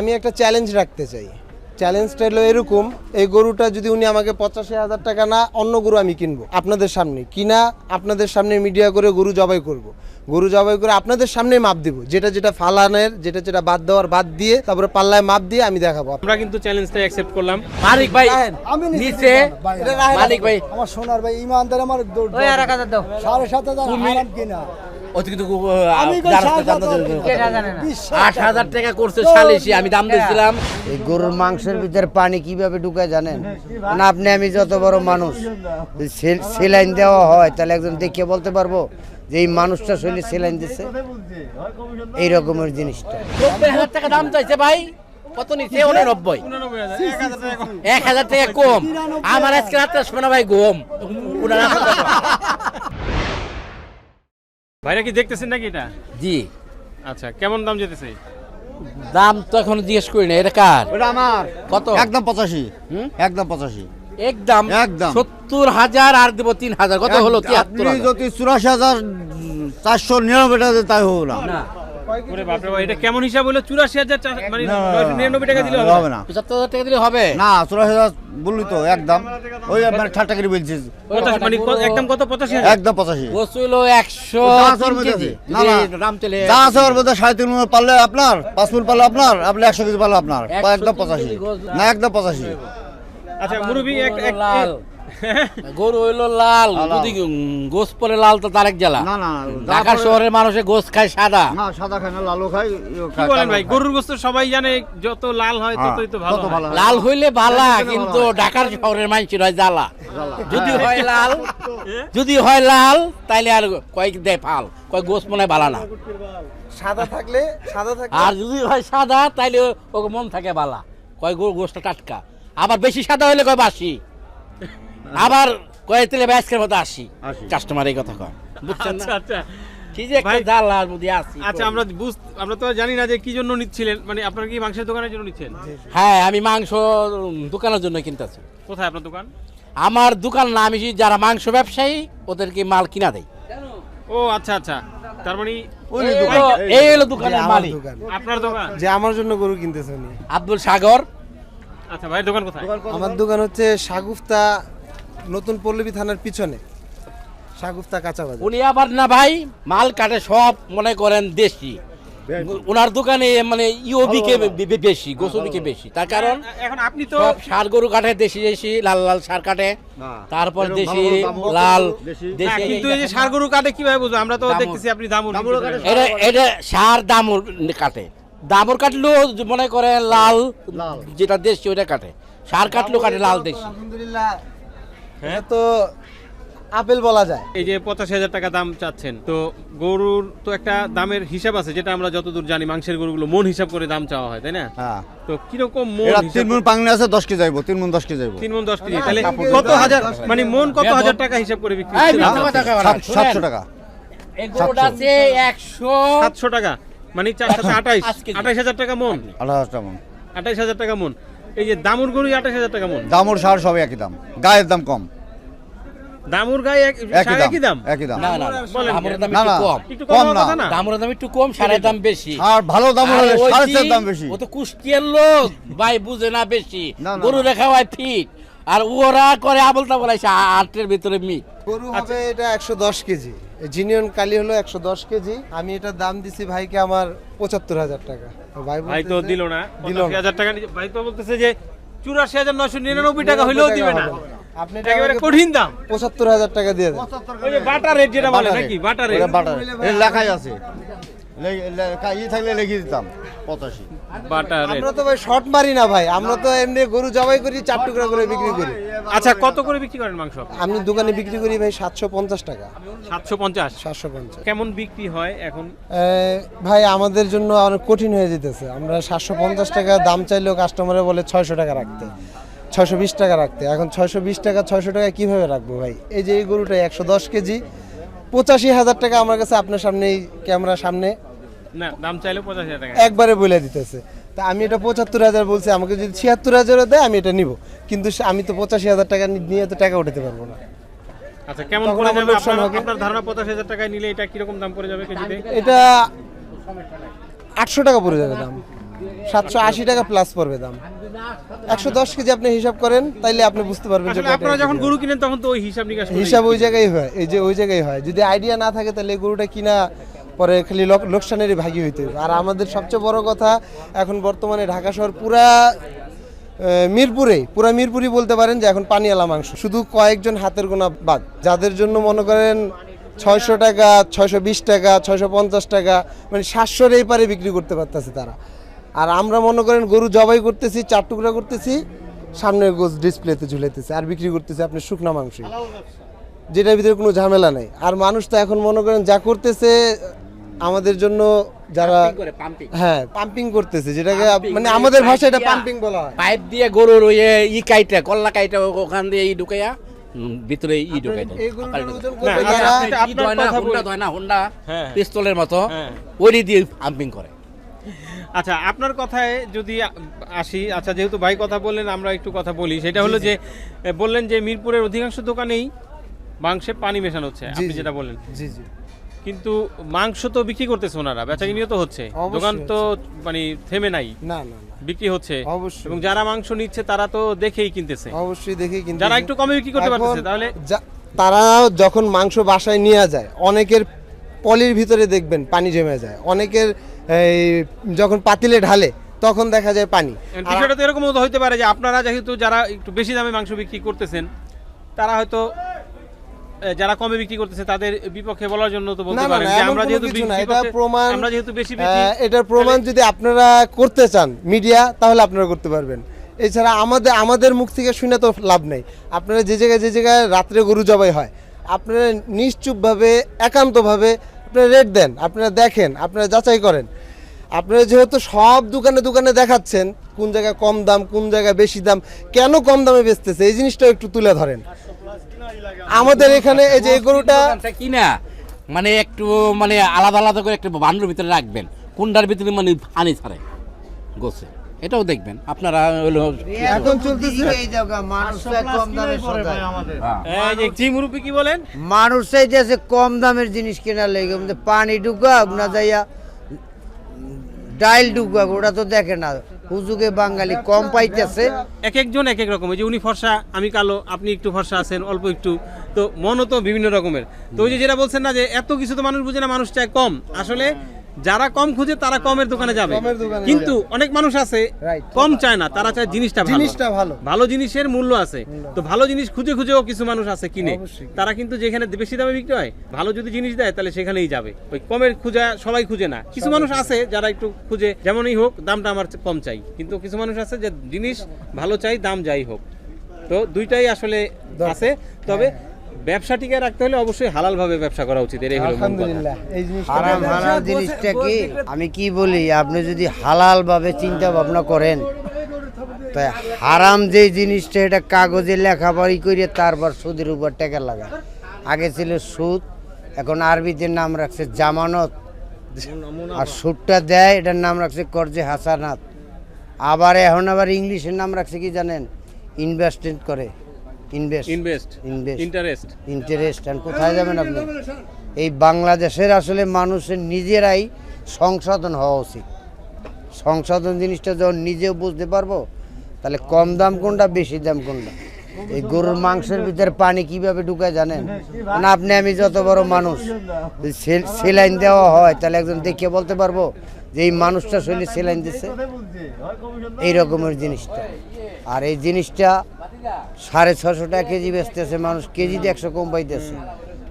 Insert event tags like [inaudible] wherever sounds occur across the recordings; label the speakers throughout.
Speaker 1: আমি একটা চ্যালেঞ্জ রাখতে চাই চ্যালেঞ্জটা হলো এরকম এই গরুটা যদি উনি আমাকে পঁচাশি হাজার টাকা না অন্য গরু আমি কিনবো আপনাদের সামনে। কিনা আপনাদের সামনে মিডিয়া করে গরু জবাই করব। গরু জবাই করে আপনাদের সামনে মাপ দিব। যেটা যেটা ফালানের যেটা যেটা বাদ দেওয়ার বাদ দিয়ে তারপরে পাল্লায় মাপ দিয়ে আমি দেখাবো।
Speaker 2: আমরা কিন্তু চ্যালেঞ্জটা অ্যাকসেপ্ট করলাম।
Speaker 3: মালিক ভাই
Speaker 4: আমি নিচে।
Speaker 3: মালিক ভাই।
Speaker 4: আমার সোনার ভাই ইমানদার আমার দৌড়
Speaker 3: আর এক হাজার দাও।
Speaker 4: সাড়ে সাত হাজার হারাম কিনা।
Speaker 3: অতিরিক্ত
Speaker 4: আমি কই সাড়ে সাত হাজার বিশ্বাস
Speaker 3: আট হাজার টাকা করছে সালিশি আমি দাম দিয়েছিলাম।
Speaker 5: এই গরুর মাংসের ভিতরে পানি কীভাবে ঢুকায় জানেন? না আপনি আমি যত বড় মানুষ সেলাইন দেওয়া হয় তাহলে একজন দেখে বলতে পারব যে এই মানুষটা শরীরে সেলাইন দিচ্ছে এই রকমের জিনিসটা।
Speaker 3: নব্বই হাজার টাকা দাম চাইছে ভাই কত নিচ্ছে? উননব্বই। এক হাজার টাকা কম। আমার আজকে রাত্রে ভাই ঘুম। উনার
Speaker 2: ভাইরা কি দেখতেছেন নাকি এটা?
Speaker 3: জি।
Speaker 2: আচ্ছা কেমন দাম যেতেছে?
Speaker 3: দাম তো এখন জিজ্ঞেস করি না এটা কার?
Speaker 6: ওটা আমার।
Speaker 3: কত?
Speaker 6: একদম পঁচাশি।
Speaker 3: হুম?
Speaker 6: একদম পঁচাশি।
Speaker 3: একদম
Speaker 6: একদম।
Speaker 3: সত্তর হাজার আর দেবো তিন হাজার। কত হলো? তিয়াত্তর
Speaker 6: যদি চুরাশি হাজার চারশো নিরানব্বই টাকা তাই না?
Speaker 3: না।
Speaker 2: ওরে এটা কেমন হিসাব হলো? মানে টাকা দিলে হবে
Speaker 6: না?
Speaker 3: পঁচাত্তর হাজার টাকা দিলে হবে?
Speaker 6: না চুরাশি হাজার বললি তো একদম। ওই ঠাট্টা করে
Speaker 2: মানে কত?
Speaker 3: কেজি।
Speaker 6: না, না। যা আছে ওর মধ্যে পারলে আপনার পাঁচ মণ পারলে আপনার আপনি একশো কেজি পারলে আপনার। একদম
Speaker 3: তিন
Speaker 6: পঁচাশি।
Speaker 3: কেজি গোছ
Speaker 6: না একদম পঁচাশি।
Speaker 2: আচ্ছা মুরব্বী এক এক [laughs]
Speaker 3: গরু হইল লাল
Speaker 6: লাল।
Speaker 3: যদি গোস পরে লাল তো তারেক জ্বালা।
Speaker 6: না না
Speaker 3: ঢাকা শহরের মানুষে গোস খায় সাদা।
Speaker 6: না সাদা খায় না লালও খায়
Speaker 2: কি বলেন ভাই। গরুর গোস্ত সবাই জানে যত লাল হয়
Speaker 6: হ্যাঁ,
Speaker 2: ততই তো ভালো হয়।
Speaker 6: ভালো হয়।
Speaker 3: লাল হইলে ভালা কিন্তু ঢাকার শহরের মানুষের হয় জ্বালা। যদি হয়। লাল যদি হয় লাল তাইলে আর কয়েক দেয় ফাল কয় গোস মনে হয় ভালা না।
Speaker 1: সাদা থাকলে সাদা থাকলে
Speaker 3: আর যদি হয় সাদা তাইলে ওকে মন থাকে বালা কয় গরু গোসটা টাটকা। আবার বেশি সাদা হইলে কয় বাসি। আবার কয় তেলে ব্যাসকের মতো আসি। কাস্টমার এই কথা কয়। বুঝছেন না?
Speaker 2: আচ্ছা আচ্ছা।
Speaker 3: কি যে একটা
Speaker 2: ভাই-
Speaker 3: জ্বালার মধ্যে
Speaker 2: আচ্ছা আমরা বুঝ আমরা তো আর জানি না যে কি জন্য নিচ্ছিলেন। মানে আপনার কি মাংসের দোকানের জন্য নিচ্ছেন?
Speaker 3: হ্যাঁ আমি মাংস দোকানের জন্য কিনতেছি।
Speaker 2: কোথায় আপনার দোকান?
Speaker 3: আমার দোকান না আমি যারা মাংস ব্যবসায়ী ওদেরকে মাল কিনা দেয়
Speaker 2: ও আচ্ছা আচ্ছা। তার মানে
Speaker 3: এই হলো-
Speaker 1: যে
Speaker 3: দোকানের
Speaker 1: আমার
Speaker 3: মালিক।
Speaker 2: আপনার দোকান?
Speaker 1: যে আমার জন্য গরু কিনতেছে উনি।
Speaker 3: আব্দুল সাগর।
Speaker 2: আচ্ছা ভাইয়ের দোকান কোথায়?
Speaker 1: আমার দোকান হচ্ছে সাগুফতা নতুন পল্লবী থানার পিছনে। সাগুফতা কাঁচা বাজার
Speaker 3: উনি আবার না ভাই মাল কাটে সব মনে করেন দেশি। ওনার দোকানে মানে ইওবিকে বেশি গোসবিকে বেশি। তার কারণ
Speaker 2: এখন আপনি তো
Speaker 3: সার গরু কাটে দেশি দেশি লাল লাল সার কাটে। তারপর দেশি লাল
Speaker 6: দেশি।
Speaker 2: কিন্তু এই যে সার গরু কাটে কীভাবে বুঝব? আমরা তো। দেখতেছি আপনি দামুর।
Speaker 3: এটা এটা সার দামুর কাটে। দামুর কাটলেও মনে করে লাল
Speaker 6: লাল।
Speaker 3: যেটা দেশি ওটা কাটে। সার কাটলেও কাটে লাল দেশি।
Speaker 1: আলহামদুলিল্লাহ এটা তো আপেল বলা যায়।
Speaker 2: এই যে পঁচাশি হাজার টাকা দাম চাচ্ছেন তো গরুর তো একটা দামের হিসাব আছে যেটা আমরা যতদূর জানি মাংসের গরুগুলো মন হিসাব করে দাম চাওয়া হয় তাই না?
Speaker 6: হ্যাঁ।
Speaker 2: তো কীরকম মন
Speaker 6: তিন মণ পাংনি আছে দশ কেজি যাইবো তিন মণ দশ কেজি যাইবো।
Speaker 2: তিন মন দশ কেজি তাহলে কত হাজার মানে মন কত হাজার টাকা হিসাব করে বিক্রি।
Speaker 6: সাতশো টাকা
Speaker 2: সাতশো টাকা। মানে চার সাথে আঠাইশ আঠাইশ হাজার টাকা মন।
Speaker 6: আঠাশ হাজার টাকা মণ।
Speaker 2: আঠাইশ হাজার টাকা মন। এই যে দামুর গরু আঠাইশ হাজার টাকা মন?
Speaker 6: দামুর সার সবই একই দাম। গায়ের দাম কম।
Speaker 2: দামুর গায়ে
Speaker 6: একই দাম
Speaker 2: একই দাম?
Speaker 6: একই দাম।
Speaker 3: না না
Speaker 2: বলেন।
Speaker 3: দামের দাম একটু কম।
Speaker 2: একটু
Speaker 6: কম না।
Speaker 3: দামুর দাম একটু কম সারের দাম। বেশি।
Speaker 6: আর ভালো দাম হলে
Speaker 3: যে-
Speaker 6: দাম বেশি।
Speaker 3: ও তো কুষ্টিয়ার লোক। ভাই বুঝে না বেশি। গরু। রেখা হয় ফিট আর ওরা করে আবল তাবল আছে আটের ভিতরে মি
Speaker 1: গরু হবে এটা একশো দশ কেজি। জিনিয়ন কালি হলো একশো দশ কেজি। আমি এটার দাম দিছি ভাইকে আমার পঁচাত্তর হাজার টাকা। ভাই
Speaker 2: ভাই তো দিল না।
Speaker 1: দিল।
Speaker 2: হাজার টাকা নিয়ে- ভাই তো বলতেছে যে চুরাশি হাজার নয়শো নিরানব্বই টাকা হইলেও দিবে না।
Speaker 1: আপনি এটা
Speaker 2: একেবারে কঠিন দাম।
Speaker 1: পঁচাত্তর হাজার টাকা দিয়ে দেন।
Speaker 2: ওই যে বাটার রেট যেটা বলে নাকি বাটার রেট
Speaker 6: বাটারে। এর লেখাই আছে। লে- লেখা- ই থাকলে লিখে দিতাম পঁচাশি।
Speaker 2: বাটার
Speaker 1: আমরা তো ভাই শর্ট মারি না ভাই। আমরা তো এমনি গরু জবাই করি চার টুকরা করে বিক্রি করি।
Speaker 2: আচ্ছা কত করে বিক্রি করেন মাংস?
Speaker 1: আমি দোকানে বিক্রি করি ভাই সাতশো পঞ্চাশ টাকা।
Speaker 2: সাতশো পঞ্চাশ?
Speaker 1: সাতশো পঞ্চাশ।
Speaker 2: কেমন বিক্রি হয় এখন?
Speaker 1: ভাই আমাদের জন্য অনেক কঠিন হয়ে যেতেছে। আমরা সাতশো পঞ্চাশ টাকা দাম চাইলেও কাস্টমারে বলে ছয়শো টাকা রাখতে। ছয়শো বিশ টাকা রাখতে। এখন ছয়শো বিশ টাকা ছয়শো টাকা কীভাবে রাখব ভাই? এই যে এই গরুটা একশো দশ কেজি পঁচাশি হাজার টাকা আমার কাছে আপনার সামনেই ক্যামেরার সামনে।
Speaker 2: না দাম চাইলে পঁচাশ টাকা।
Speaker 1: একবারে বলে দিতেছে। তা আমি এটা পঁচাত্তর হাজার বলছি আমাকে যদি ছিয়াত্তর হাজারও দেয় আমি এটা নিব। কিন্তু আমি তো পঁচাশি হাজার টাকা নিয়ে তো টাকা উঠাতে পারব না।
Speaker 2: আচ্ছা কেমন পড়ে যাবে? আপনার ধারণা পঁচাশ হাজার টাকায় নিলে এটা কীরকম দাম পড়ে যাবে কেজিতে?
Speaker 1: এটা আটশো টাকা পড়ে যাবে দাম। সাতশো আশি টাকা প্লাস পড়বে দাম। একশো দশ কেজি আপনি হিসাব করেন তাইলে আপনি বুঝতে পারবেন যে
Speaker 2: আপনারা যখন গরু কিনেন তখন তো ওই হিসাব নিকাশ
Speaker 1: হিসাব ওই জায়গায় হয় এই যে ওই জায়গায় হয়। যদি আইডিয়া না থাকে তাহলে গরুটা কিনা পরে খালি লোক- লোকসানেরই ভাগি হইতে আর আমাদের সবচেয়ে বড় কথা, এখন বর্তমানে ঢাকা শহর পুরা মিরপুরে, পুরা মিরপুরই বলতে পারেন যে এখন পানিয়ালা মাংস। শুধু কয়েকজন হাতের গোনা বাদ। যাদের জন্য মনে করেন ছয়শো টাকা, ছয়শো বিশ টাকা, ছয়শো পঞ্চাশ টাকা মানে সাতশোর এই পারে বিক্রি করতে পারতেছে তারা। আর আমরা মনে করেন গরু জবাই করতেছি, চার টুকরা করতেছি, সামনের গোছ ডিসপ্লেতে ঝুলাইতেছে, আর বিক্রি করতেছে আপনি শুকনা মাংসই। যেটার ভিতরে কোনো ঝামেলা নেই। আর মানুষ তো এখন মনে করেন যা করতেছে আমাদের জন্য যারা হ্যাঁ পাম্পিং করতেছে যেটাকে মানে আমাদের ভাষায় এটা পাম্পিং বলা হয়।
Speaker 3: পাইপ দিয়ে গরুর ওই ই কাইটা কল্লা কাইটা ওখান দিয়ে ই ঢুকাইয়া ভিতরে ই
Speaker 2: আচ্ছা।
Speaker 3: ধয় না হুন্ডা
Speaker 2: হ্যাঁ।
Speaker 3: পিস্তলের মতো
Speaker 2: হ্যাঁ।
Speaker 3: ওই দিয়ে পাম্পিং করে।
Speaker 2: আচ্ছা আপনার কথায় যদি আসি আচ্ছা যেহেতু ভাই কথা বললেন আমরা একটু কথা বলি। সেটা হলো যে বললেন যে মিরপুরের অধিকাংশ দোকানেই মাংসে পানি মেশানো হচ্ছে আপনি যেটা বললেন।
Speaker 1: জি জি।
Speaker 2: কিন্তু মাংস তো বিক্রি করতেছে ওনারা বেচা কিনিও তো হচ্ছে। দোকান তো মানে থেমে নাই।
Speaker 1: না না
Speaker 2: বিক্রি হচ্ছে।
Speaker 1: অবশ্যই।
Speaker 2: এবং যারা মাংস নিচ্ছে তারা তো দেখেই কিনতেছে।
Speaker 1: অবশ্যই দেখে কিন্তু
Speaker 2: যারা একটু কমে বিক্রি করতে পারতেছে তাহলে
Speaker 1: তারা যখন মাংস বাসায় নিয়ে যায় অনেকের পলির ভিতরে দেখবেন পানি জমে যায়। অনেকের এই যখন পাতিলে ঢালে তখন দেখা যায় পানি।
Speaker 2: বিষয়টা তো এরকম হতে পারে যে আপনারা যেহেতু যারা একটু বেশি দামে মাংস বিক্রি করতেছেন তারা হয়তো যারা কমে বিক্রি করতেছে তাদের বিপক্ষে বলার জন্য তো বলতে পারেন যে আমরা যেহেতু
Speaker 1: এটা প্রমাণ
Speaker 2: আমরা যেহেতু বেশি
Speaker 1: এটার প্রমাণ যদি আপনারা করতে চান মিডিয়া তাহলে আপনারা করতে পারবেন। এছাড়া আমাদের আমাদের মুখ থেকে শুনে তো লাভ নেই। আপনারা যে জায়গায় যে জায়গায় রাত্রে গরু জবাই হয় আপনারা নিশ্চুপভাবে একান্তভাবে আপনারা রেট দেন আপনারা দেখেন আপনারা যাচাই করেন। আপনারা যেহেতু সব দোকানে দোকানে দেখাচ্ছেন কোন জায়গায় কম দাম কোন জায়গায় বেশি দাম কেন কম দামে বেচতেছে? এই জিনিসটা একটু তুলে ধরেন। আমাদের এখানে এই যে গরুটা
Speaker 3: কিনা মানে একটু মানে আলাদা আলাদা করে একটু বান্ডুর ভিতরে রাখবেন। কোনটার ভিতরে মানে পানি ছাড়ে? গোছে। এটাও দেখবেন। আপনারা হলো
Speaker 1: এখন চলতেছে
Speaker 5: এই জায়গা মানুষ কম দামে সদায়।
Speaker 2: এই যে জি কি বলেন?
Speaker 5: মানুষ চাইতেছে কম দামের জিনিস কেনার লেগে কিন্তু পানি ঢুকাক না যাইয়া ডাইল ঢুকাক ওটা তো দেখে না। হুজুগে বাঙালি কম পাইতেছে।
Speaker 2: এক একজন এক এক রকম। যে উনি ফর্সা, আমি কালো, আপনি একটু ফর্সা আছেন, অল্প একটু। তো মনও তো বিভিন্ন রকমের। তো ওই যে যেটা বলছেন না যে, এত কিছু তো মানুষ বুঝে না মানুষ চায় কম। আসলে যারা কম খুঁজে তারা কমের দোকানে যাবে। কিন্তু অনেক মানুষ আছে কম চায় না তারা চায় জিনিসটা
Speaker 1: জিনিসটা ভালো।
Speaker 2: ভালো জিনিসের মূল্য আছে। তো ভালো জিনিস খুঁজে খুঁজেও কিছু মানুষ আছে কিনে। তারা কিন্তু যেখানে বেশি দামে বিক্রি হয় ভালো যদি জিনিস দেয় তাহলে সেখানেই যাবে। ওই কমের খুঁজা সবাই খুঁজে না। কিছু মানুষ আছে যারা একটু খুঁজে যেমনই হোক দামটা আমার কম চাই। কিন্তু কিছু মানুষ আছে যে জিনিস ভালো চাই দাম যাই হোক। তো দুইটাই আসলে আছে। তবে ব্যবসা টিকে রাখতে হলে অবশ্যই হালাল ভাবে ব্যবসা করা উচিত এটাই হলো
Speaker 1: আলহামদুলিল্লাহ এই জিনিসটা
Speaker 5: হারাম হারাম জিনিসটা কি? আমি কি বলি আপনি যদি হালাল ভাবে চিন্তা ভাবনা করেন তাই হারাম যে জিনিসটা এটা কাগজে লেখাপড়ি করে তারপর সুদের উপর টাকা লাগায় আগে ছিল সুদ এখন আরবিতে নাম রাখছে জামানত। আর সুদটা দেয় এটার নাম রাখছে কর্জে হাসানাত। আবার এখন আবার ইংলিশের নাম রাখছে কি জানেন? ইনভেস্টমেন্ট করে। Invest
Speaker 2: invest
Speaker 5: invest
Speaker 2: interest
Speaker 5: interest আর কোথায় যাবেন আপনি? এই বাংলাদেশের আসলে মানুষের নিজেরাই সংশোধন হওয়া উচিত। সংশোধন জিনিসটা যখন নিজেও বুঝতে পারব তাহলে কম দাম কোনটা বেশি দাম কোনটা? এই গরুর মাংসের ভিতরে পানি কীভাবে ঢুকায় জানেন? না আপনি আমি যত বড় মানুষ সেলাইন দেওয়া হয় তাহলে একজন দেখে বলতে পারব যে এই মানুষটা শরীরে সেলাইন দিচ্ছে এই রকমের জিনিসটা। আর এই জিনিসটা সাড়ে ছশো টাকা কেজি বেচতেছে মানুষ কেজিতে একশো কম পাইতেছে।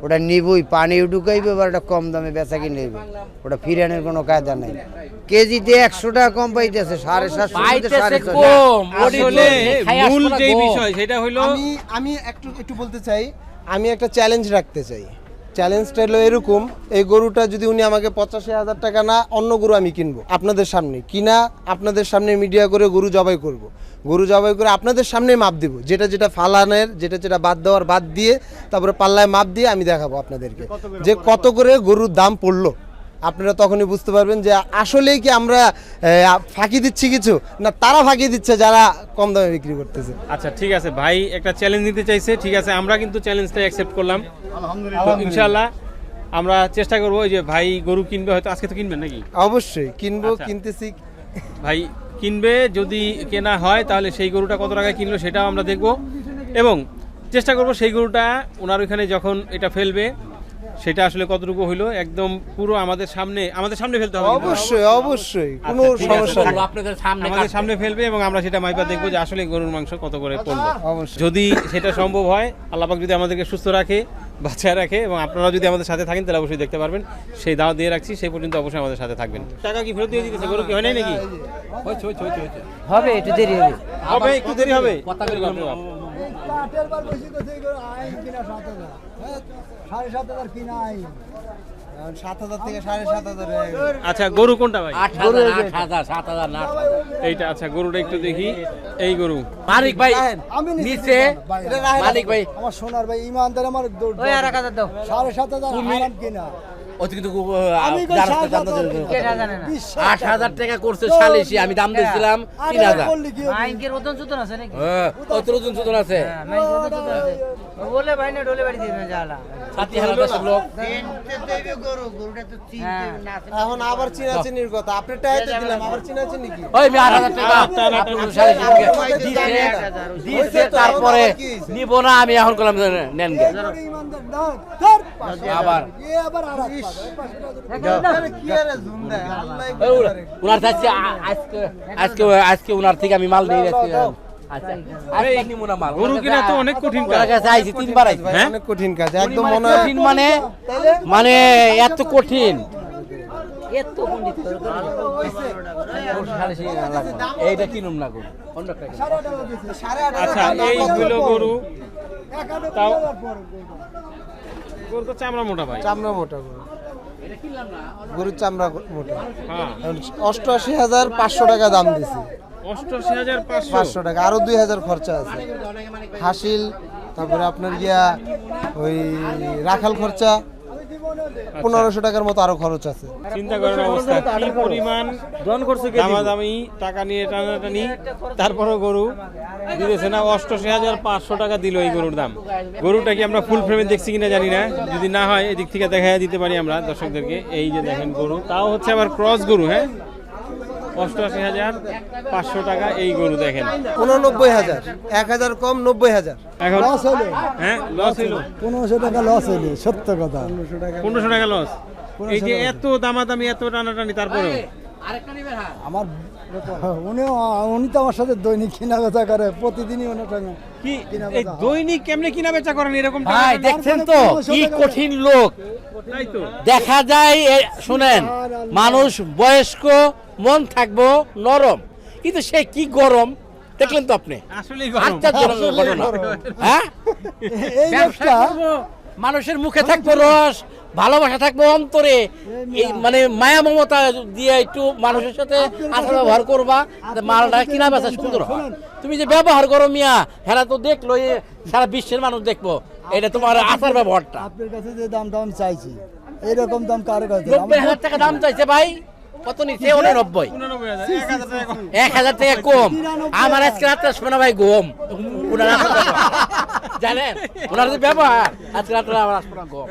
Speaker 5: ওটা নিবই পানিও ঢুকাইবে বা ওটা কম দামে বেচা কিনে নেবে ওটা ফিরানোর কোনো কায়দা নাই। কেজিতে একশো টাকা কম পাইতেছে সাড়ে সাতশো সাড়ে
Speaker 2: মূল যে বিষয় সেটা হলো
Speaker 1: আমি আমি একটু একটু বলতে চাই আমি একটা চ্যালেঞ্জ রাখতে চাই। চ্যালেঞ্জটা হলো এরকম এই গরুটা যদি উনি আমাকে পঁচাশি হাজার টাকা না অন্য গরু আমি কিনবো। আপনাদের সামনে কিনা আপনাদের সামনে মিডিয়া করে গরু জবাই করব। গরু জবাই করে আপনাদের সামনে মাপ দিব। যেটা যেটা ফালানের যেটা যেটা বাদ দেওয়ার বাদ দিয়ে তারপরে পাল্লায় মাপ দিয়ে আমি দেখাবো আপনাদেরকে। যে কত করে গরুর দাম পড়ল। আপনারা তখনই বুঝতে পারবেন যে আসলেই কি আমরা ফাঁকি দিচ্ছি কিছু? না তারা ফাঁকি দিচ্ছে যারা কম দামে বিক্রি করতেছে।
Speaker 2: আচ্ছা ঠিক আছে। ভাই একটা চ্যালেঞ্জ নিতে চাইছে ঠিক আছে। আমরা কিন্তু চ্যালেঞ্জটা অ্যাকসেপ্ট করলাম। তো ইনশাআল্লাহ আমরা চেষ্টা করব ওই যে ভাই গরু কিনবে হয়তো আজকে তো কিনবেন নাকি?
Speaker 1: অবশ্যই কিনবো
Speaker 2: আচ্ছা।
Speaker 1: কিনতেছি।
Speaker 2: ভাই কিনবে যদি কেনা হয় তাহলে সেই গরুটা কত টাকায় কিনলো সেটাও আমরা দেখব। এবং চেষ্টা করব সেই গরুটা ওনার ওইখানে যখন এটা ফেলবে সেটা আসলে কতটুকু হইল একদম পুরো আমাদের সামনে আমাদের সামনে ফেলতে হবে।
Speaker 1: অবশ্যই অবশ্যই কোনো
Speaker 2: আচ্ছা, আছে,
Speaker 1: সমস্যা নেই।
Speaker 3: আপনাদের সামনে
Speaker 2: আমাদের সামনে ফেলবে এবং আমরা সেটা মাইপা দেখব যে আসলে গরুর মাংস কত করে পড়ল।
Speaker 1: অবশ্যই।
Speaker 2: যদি সেটা সম্ভব হয় আল্লাপাক যদি আমাদেরকে সুস্থ রাখে বাচ্চা রাখে এবং আপনারা যদি আমাদের সাথে থাকেন তাহলে অবশ্যই দেখতে পারবেন। সেই দাওয়া দিয়ে রাখছি সেই পর্যন্ত অবশ্যই আমাদের সাথে থাকবেন। টাকা কি ফেরত দিয়ে দিতেছে? গরু কি হয় নাই নাকি?
Speaker 7: হবে একটু দেরি হবে।
Speaker 2: হবে একটু দেরি হবে।
Speaker 3: কথা
Speaker 4: সাড়ে সাত হাজার
Speaker 1: সাত হাজার থেকে সাড়ে সাত হাজার
Speaker 2: আচ্ছা গরু কোনটা ভাই?
Speaker 3: আট হাজার আট হাজার সাত হাজার না।
Speaker 2: এইটা আচ্ছা গরুটা একটু দেখি। এই গরু।
Speaker 3: মালিক ভাই
Speaker 4: আমি
Speaker 3: নিচে।
Speaker 4: ভাই,
Speaker 3: মালিক ভাই।
Speaker 4: আমার সোনার ভাই ইমানদার আমার সাড়ে সাত হাজার কিনা?
Speaker 3: আট হাজার টাকা করছে সালিশি আমি দাম দিয়েছিলাম তিন হাজার?
Speaker 7: ওজন সুতন আছে নাকি?
Speaker 3: হ্যাঁ অত ওজন সুতন আছে।
Speaker 7: হ্যাঁ বলে ভাই না ডোলে বাড়ি দিবে জ্বালা হ্যাঁ।
Speaker 1: এখন আবার চিনাচিনির কথা। আপনি টাইতে দিলাম আবার চিনাচিনি কি?
Speaker 3: ওই আমি আট হাজার টাকা। দিছে দিছে তারপরে নিব না আমি এখন করলাম নেন গে। আবার। আজকে আজকে আজকে উনার থেকে আমি মাল নিয়ে যাচ্ছি আচ্ছা। আজকে নিব না মাল।
Speaker 2: গরু কিনা তো অনেক কঠিন কাজ।
Speaker 3: কাছে আইছি তিনবার আইছি। হ্যাঁ?
Speaker 1: অনেক কঠিন কাজ একদম
Speaker 3: মানে
Speaker 1: মনে
Speaker 3: কঠিন মানে? মানে এত কঠিন।
Speaker 7: এত পণ্ডিত
Speaker 3: এইটা কিনুম না
Speaker 2: আচ্ছা এই গরু। তাও- গরু তো চামড়া মোটা ভাই।
Speaker 1: চামড়া মোটা গরু। গরুর চামড়া মোটা।
Speaker 2: হ্যাঁ।
Speaker 1: অষ্টআশি হাজার পাঁচশো টাকা দাম দিছি।
Speaker 2: পাঁচশো।
Speaker 1: পাঁচশো টাকা আরও দুই হাজার খরচা আছে। হাসিল তারপরে আপনার গিয়া ওই রাখাল খরচা পনেরোশো টাকার মতো আরও খরচ আছে।
Speaker 2: চিন্তা করার অবস্থা। কি পরিমাণ দামাদামি টাকা নিয়ে টানাটানি তারপরও গরু দিতেছে না। অষ্টআশি হাজার পাঁচশো টাকা দিল এই গরুর দাম। গরুটা কি আমরা ফুল ফ্রেমে দেখছি কিনা জানি না। যদি না হয় এদিক থেকে দেখা দিতে পারি আমরা দর্শকদেরকে। এই যে দেখেন গরু তাও হচ্ছে আবার ক্রস গরু হ্যাঁ? অষ্টআশি হাজার পাঁচশো টাকা এই গরু দেখেন।
Speaker 1: উননব্বই হাজার। এক হাজার কম নব্বই হাজার।
Speaker 2: এখন
Speaker 4: লস হলো।
Speaker 2: হ্যাঁ লস হইল
Speaker 4: পনেরোশো টাকা লস হলো সত্য কথা।
Speaker 2: পনেরোশো টাকা লস এই যে এত দামাদামি এত টানাটানি তারপরেও?
Speaker 4: আমার উনি উনি তো আমার সাথে দৈনিক কেনা বেচা করে প্রতিদিনই ওনার সঙ্গে
Speaker 2: কি? এই দৈনিক কেমনে কিনা বেচা করেন এরকম টাকা?
Speaker 3: ভাই
Speaker 2: টানা?
Speaker 3: দেখছেন তো কি কঠিন লোক। দেখা যায় শুনেন মানুষ বয়স্ক মন থাকব নরম। কিন্তু সে কি গরম? দেখলেন তো আপনি।
Speaker 2: আসলেই গরম।
Speaker 3: আশ্চর্যজনক ঘটনা। হ্যাঁ? মানুষের মুখে থাকব রস ভালোবাসা থাকব অন্তরে। মানে মায়া মমতা দিয়ে একটু মানুষের সাথে আচার ব্যবহার করবা মালটা কিনা বেচা সুন্দর তুমি যে ব্যবহার করো মিয়া হেরা তো দেখল সারা বিশ্বের মানুষ দেখব। এটা তোমার আচার ব্যবহারটা।
Speaker 4: আপনার কাছে যে দাম দাম চাইছি এইরকম দাম কার কাছে
Speaker 3: নব্বই হাজার টাকা দাম চাইছে ভাই। কত নিচে উননব্বই।
Speaker 2: এক হাজার টাকা কম।
Speaker 3: আমার আজকে রাত্রে শোনা ভাই গম জানেন? ওনার ব্যবহার, আজকে রাত্রে আমার আসব না ঘুম।